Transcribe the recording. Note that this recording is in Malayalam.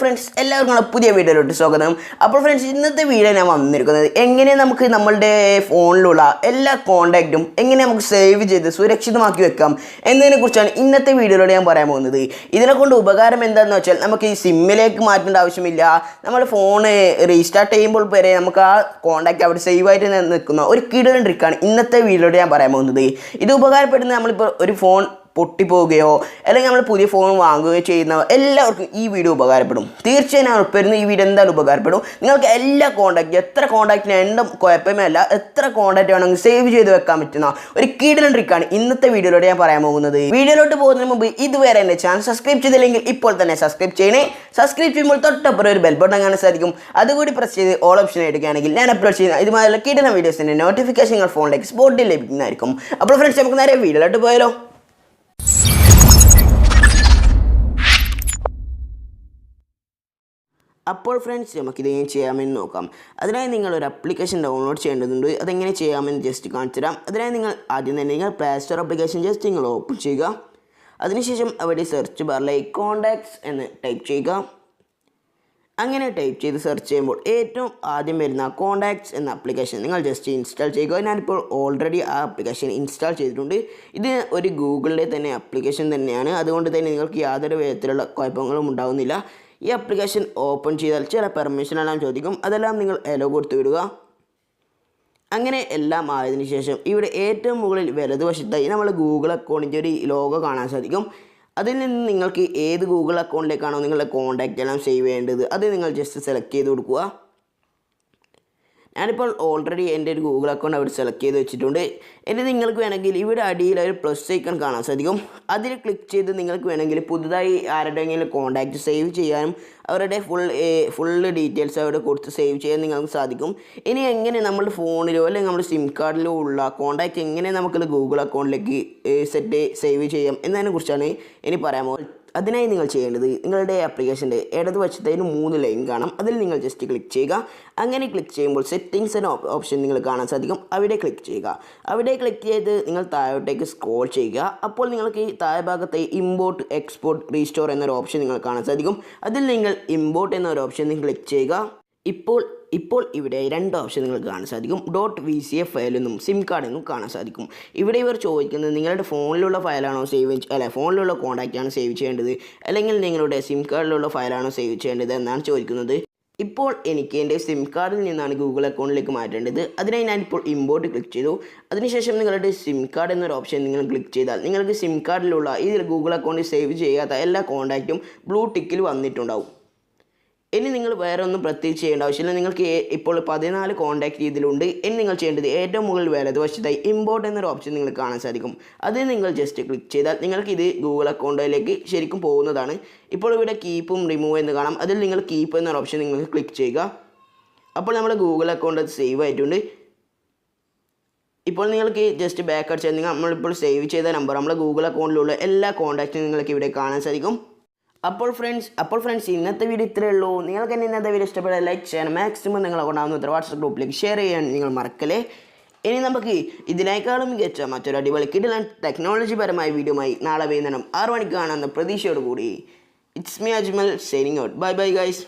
ഫ്രണ്ട്സ് എല്ലാവർക്കും പുതിയ വീഡിയോയിലോട്ട് സ്വാഗതം. അപ്പോൾ ഫ്രണ്ട്സ് ഇന്നത്തെ വീഡിയോ ഞാൻ വന്നിരിക്കുന്നത് എങ്ങനെ നമുക്ക് നമ്മളുടെ ഫോണിലുള്ള എല്ലാ കോണ്ടാക്റ്റും എങ്ങനെ നമുക്ക് സേവ് ചെയ്ത് സുരക്ഷിതമാക്കി വെക്കാം എന്നതിനെക്കുറിച്ചാണ് ഇന്നത്തെ വീഡിയോയിലൂടെ ഞാൻ പറയാൻ പോകുന്നത്. ഇതിനെ കൊണ്ട് ഉപകാരം എന്താണെന്ന് വെച്ചാൽ നമുക്ക് ഈ സിമ്മിലേക്ക് മാറ്റേണ്ട ആവശ്യമില്ല. നമ്മൾ ഫോൺ റീസ്റ്റാർട്ട് ചെയ്യുമ്പോൾ വരെ നമുക്ക് ആ കോണ്ടാക്റ്റ് അവിടെ സേവ് ആയിട്ട് നിൽക്കുന്ന ഒരു കിടലൻ ട്രിക്കാണ് ഇന്നത്തെ വീഡിയോയിലൂടെ ഞാൻ പറയാൻ പോകുന്നത്. ഇത് ഉപകാരപ്പെടുന്നത് നമ്മളിപ്പോൾ ഒരു ഫോൺ പൊട്ടിപ്പോവുകയോ അല്ലെങ്കിൽ നമ്മൾ പുതിയ ഫോൺ വാങ്ങുകയോ ചെയ്യുന്ന എല്ലാവർക്കും ഈ വീഡിയോ ഉപകാരപ്പെടും. തീർച്ചയായും ഞാൻ ഉൾപ്പെടുന്ന ഈ വീഡിയോ എന്തായാലും ഉപകാരപ്പെടും. നിങ്ങൾക്ക് എല്ലാ കോൺടാക്റ്റ് എത്ര കോൺടാക്റ്റിന് എന്റെ കുഴപ്പമേ അല്ല എത്ര കോൺടാക്റ്റ് വേണമെങ്കിൽ സേവ് ചെയ്ത് വെക്കാൻ പറ്റുന്ന ഒരു കീടലൻ ട്രിക്കാണ് ഇന്നത്തെ വീഡിയോയിലൂടെ ഞാൻ പറയാൻ പോകുന്നത്. വീഡിയോയിലോട്ട് പോകുന്നതിന് മുമ്പ് ഇതുവരെ എന്റെ ചാനൽ സബ്സ്ക്രൈബ് ചെയ്തില്ലെങ്കിൽ ഇപ്പോൾ തന്നെ സബ്സ്ക്രൈബ് ചെയ്യണേ. സബ്സ്ക്രൈബ് ചെയ്യുമ്പോൾ തൊട്ടപ്പുറം ഒരു ബെൽ ബട്ടൺ കാണാൻ സാധിക്കും. അതുകൂടി പ്രസ് ചെയ്ത് ഓൾ ഓപ്ഷൻ എടുക്കുകയാണെങ്കിൽ ഞാൻ അപ്ലോഡ് ചെയ്യുന്ന ഇതുമായുള്ള കീടന വീഡിയോസിന്റെ നോട്ടിഫിക്കേഷൻ ഫോണിലേക്ക് സ്പോട്ടിൽ ലഭിക്കുന്നതായിരിക്കും. അപ്പോൾ ഫ്രണ്ട്സ് നമുക്ക് നേരെ വീഡിയോയിലോട്ട് പോയാലോ. അപ്പോൾ ഫ്രണ്ട്സ് നമുക്കിത് എങ്ങനെ ചെയ്യാമെന്ന് നോക്കാം. അതിനായി നിങ്ങൾ ഒരു ആപ്ലിക്കേഷൻ ഡൗൺലോഡ് ചെയ്യേണ്ടതുണ്ട്. അതെങ്ങനെ ചെയ്യാമെന്ന് ജസ്റ്റ് കാണിച്ചു തരാം അതിനായി നിങ്ങൾ ആദ്യം തന്നെ നിങ്ങൾ പ്ലേ സ്റ്റോർ അപ്ലിക്കേഷൻ ജസ്റ്റ് നിങ്ങൾ ഓപ്പൺ ചെയ്യുക. അതിനുശേഷം അവിടെ സെർച്ച് ബാറിലേക്ക് കോണ്ടാക്ട്സ് എന്ന് ടൈപ്പ് ചെയ്യുക. അങ്ങനെ ടൈപ്പ് ചെയ്ത് സെർച്ച് ചെയ്യുമ്പോൾ ഏറ്റവും ആദ്യം വരുന്ന കോണ്ടാക്ട്സ് എന്ന ആപ്ലിക്കേഷൻ നിങ്ങൾ ജസ്റ്റ് ഇൻസ്റ്റാൾ ചെയ്യുക. ഞാനിപ്പോൾ ഓൾറെഡി ആ ആപ്ലിക്കേഷൻ ഇൻസ്റ്റാൾ ചെയ്തിട്ടുണ്ട്. ഇത് ഒരു ഗൂഗിളിലെ തന്നെ ആപ്ലിക്കേഷൻ തന്നെയാണ്. അതുകൊണ്ട് തന്നെ നിങ്ങൾക്ക് യാതൊരു വിധത്തിലുള്ള കുഴപ്പങ്ങളും ഉണ്ടാകുന്നില്ല ഈ ആപ്ലിക്കേഷൻ ഓപ്പൺ ചെയ്താൽ ചില പെർമിഷൻ എല്ലാം ചോദിക്കും. അതെല്ലാം നിങ്ങൾ എലോ കൊടുത്തു വിടുക. അങ്ങനെ എല്ലാം ആയതിനു ശേഷം ഇവിടെ ഏറ്റവും മുകളിൽ വലതുവശത്തായി നമ്മൾ ഗൂഗിൾ അക്കൗണ്ടിന്റെ ഒരു ലോഗോ കാണാൻ സാധിക്കും. അതിൽ നിന്ന് നിങ്ങൾക്ക് ഏത് ഗൂഗിൾ അക്കൗണ്ടിലേക്കാണോ നിങ്ങളുടെ കോൺടാക്റ്റ് എല്ലാം സേവ് ചെയ്യേണ്ടത് അത് നിങ്ങൾ ജസ്റ്റ് സെലക്ട് ചെയ്ത് കൊടുക്കുക. ഞാനിപ്പോൾ ഓൾറെഡി എന്റെ ഒരു ഗൂഗിൾ അക്കൗണ്ട് അവിടെ സെലക്ട് ചെയ്ത് വെച്ചിട്ടുണ്ട്. ഇനി നിങ്ങൾക്ക് വേണമെങ്കിൽ ഇവിടെ അടിയിൽ ഒരു പ്ലസ് ഐക്കൺ കാണാൻ സാധിക്കും. അതിൽ ക്ലിക്ക് ചെയ്ത് നിങ്ങൾക്ക് വേണമെങ്കിൽ പുതുതായി ആരുടെയെങ്കിലും കോൺടാക്റ്റ് സേവ് ചെയ്യാനും അവരുടെ ഫുൾ ഫുൾ ഡീറ്റെയിൽസ് അവിടെ കൊടുത്ത് സേവ് ചെയ്യാൻ നിങ്ങൾക്ക് സാധിക്കും. ഇനി എങ്ങനെ നമ്മുടെ ഫോണിലോ അല്ലെങ്കിൽ നമ്മുടെ സിം കാർഡിലോ ഉള്ള കോൺടാക്റ്റ് എങ്ങനെ നമുക്കത് ഗൂഗിൾ അക്കൗണ്ടിലേക്ക് സെറ്റ് സേവ് ചെയ്യാം എന്നതിനെ കുറിച്ചാണ് ഇനി പോകുന്നത്. അതിനായി നിങ്ങൾ ചെയ്യേണ്ടത് നിങ്ങളുടെ ആപ്ലിക്കേഷന്റെ ഇടതുവശത്ത് അതിന് മൂന്ന് ലൈൻ കാണാം. അതിൽ നിങ്ങൾ ജസ്റ്റ് ക്ലിക്ക് ചെയ്യുക. അങ്ങനെ ക്ലിക്ക് ചെയ്യുമ്പോൾ സെറ്റിങ്സ് എന്ന ഓപ്ഷൻ നിങ്ങൾ കാണാൻ സാധിക്കും. അവിടെ ക്ലിക്ക് ചെയ്യുക. അവിടെ ക്ലിക്ക് ചെയ്ത് നിങ്ങൾ താഴോട്ടേക്ക് സ്ക്രോൾ ചെയ്യുക. അപ്പോൾ നിങ്ങൾക്ക് ഈ താഴെ ഭാഗത്തെ ഇമ്പോർട്ട് എക്സ്പോർട്ട് റീസ്റ്റോർ എന്നൊരു ഓപ്ഷൻ നിങ്ങൾ കാണാൻ സാധിക്കും. അതിൽ നിങ്ങൾ ഇമ്പോർട്ട് എന്നൊരു ഓപ്ഷൻ നിങ്ങൾ ക്ലിക്ക് ചെയ്യുക. ഇപ്പോൾ ഇപ്പോൾ ഇവിടെ രണ്ട് ഓപ്ഷൻ നിങ്ങൾക്ക് കാണാൻ സാധിക്കും. ഡോട്ട് വി സി എഫ് ഫയലെന്നും സിം കാർഡ് എന്നും കാണാൻ സാധിക്കും. ഇവിടെ ഇവർ ചോദിക്കുന്നത് നിങ്ങളുടെ ഫോണിലുള്ള ഫയലാണോ സേവ് അല്ല ഫോണിലുള്ള കോൺടാക്റ്റ് ആണ് സേവ് ചെയ്യേണ്ടത്? അല്ലെങ്കിൽ നിങ്ങളുടെ സിം കാർഡിലുള്ള ഫയലാണോ സേവ് ചെയ്യേണ്ടത് എന്നാണ് ചോദിക്കുന്നത്. ഇപ്പോൾ എനിക്ക് എന്റെ സിം കാർഡിൽ നിന്നാണ് ഗൂഗിൾ അക്കൗണ്ടിലേക്ക് മാറ്റേണ്ടത്. അതിനായി ഞാനിപ്പോൾ ഇമ്പോർട്ട് ക്ലിക്ക് ചെയ്തു. അതിനുശേഷം നിങ്ങളുടെ സിം കാർഡ് എന്നൊരു ഓപ്ഷൻ നിങ്ങൾ ക്ലിക്ക് ചെയ്താൽ നിങ്ങൾക്ക് സിം കാർഡിലുള്ള ഈ ഗൂഗിൾ അക്കൗണ്ടിൽ സേവ് ചെയ്യാത്ത എല്ലാ കോൺടാക്റ്റും ബ്ലൂ ടിക്കിൽ വന്നിട്ടുണ്ടാവും. ഇനി നിങ്ങൾ വേറെ ഒന്നും പ്രത്യേകിച്ച് ചെയ്യേണ്ട ആവശ്യമില്ല. നിങ്ങൾക്ക് ഇപ്പോൾ പതിനാല് കോൺടാക്ട് ഇതിലുണ്ട് ഇനി നിങ്ങൾ ചെയ്യേണ്ടത് ഏറ്റവും മുകളിൽ വലതുവശത്തായി ഇമ്പോർട്ട് എന്നൊരു ഓപ്ഷൻ നിങ്ങൾ കാണാൻ സാധിക്കും. അത് നിങ്ങൾ ജസ്റ്റ് ക്ലിക്ക് ചെയ്താൽ നിങ്ങൾക്ക് ഇത് ഗൂഗിൾ അക്കൗണ്ടിലേക്ക് ശരിക്കും പോകുന്നതാണ്. ഇപ്പോൾ ഇവിടെ കീപ്പും റിമൂവ് എന്ന് കാണാം. അതിൽ നിങ്ങൾ കീപ്പ് എന്നൊരു ഓപ്ഷൻ നിങ്ങൾക്ക് ക്ലിക്ക് ചെയ്യുക. അപ്പോൾ നമ്മുടെ ഗൂഗിൾ അക്കൗണ്ട് അത് സേവ് ആയിട്ടുണ്ട്. ഇപ്പോൾ നിങ്ങൾക്ക് ജസ്റ്റ് ബാക്ക് അടിച്ചാൽ നിങ്ങൾ നമ്മളിപ്പോൾ സേവ് ചെയ്ത നമ്പർ നമ്മുടെ ഗൂഗിൾ അക്കൗണ്ടിലുള്ള എല്ലാ കോൺടാക്റ്റും നിങ്ങൾക്ക് ഇവിടെ കാണാൻ സാധിക്കും. അപ്പോൾ ഫ്രണ്ട്സ് അപ്പോൾ ഫ്രണ്ട്സ് ഇന്നത്തെ വീഡിയോ ഇത്രയേ ഉള്ളൂ. നിങ്ങൾക്ക് എന്നെ ഇന്നത്തെ വീഡിയോ ഇഷ്ടപ്പെട്ട ലൈക്ക് ചെയ്യണം മാക്സിമം നിങ്ങൾ കൊണ്ടാവുന്ന ഉത്തര വാട്സപ്പ് ഗ്രൂപ്പിലേക്ക് ഷെയർ ചെയ്യാൻ നിങ്ങൾ മറക്കല്ലേ? ഇനി നമുക്ക് ഇതിനേക്കാളും മികച്ച മറ്റൊരു അടിപൊളി കിടിലൻ ടെക്നോളജി പരമായ വീഡിയോമായി നാളെ വൈകുന്നേരം ആറ് മണിക്ക് കാണാമെന്ന പ്രതീക്ഷയോടുകൂടി. It's me Ajmal signing out bye bye guys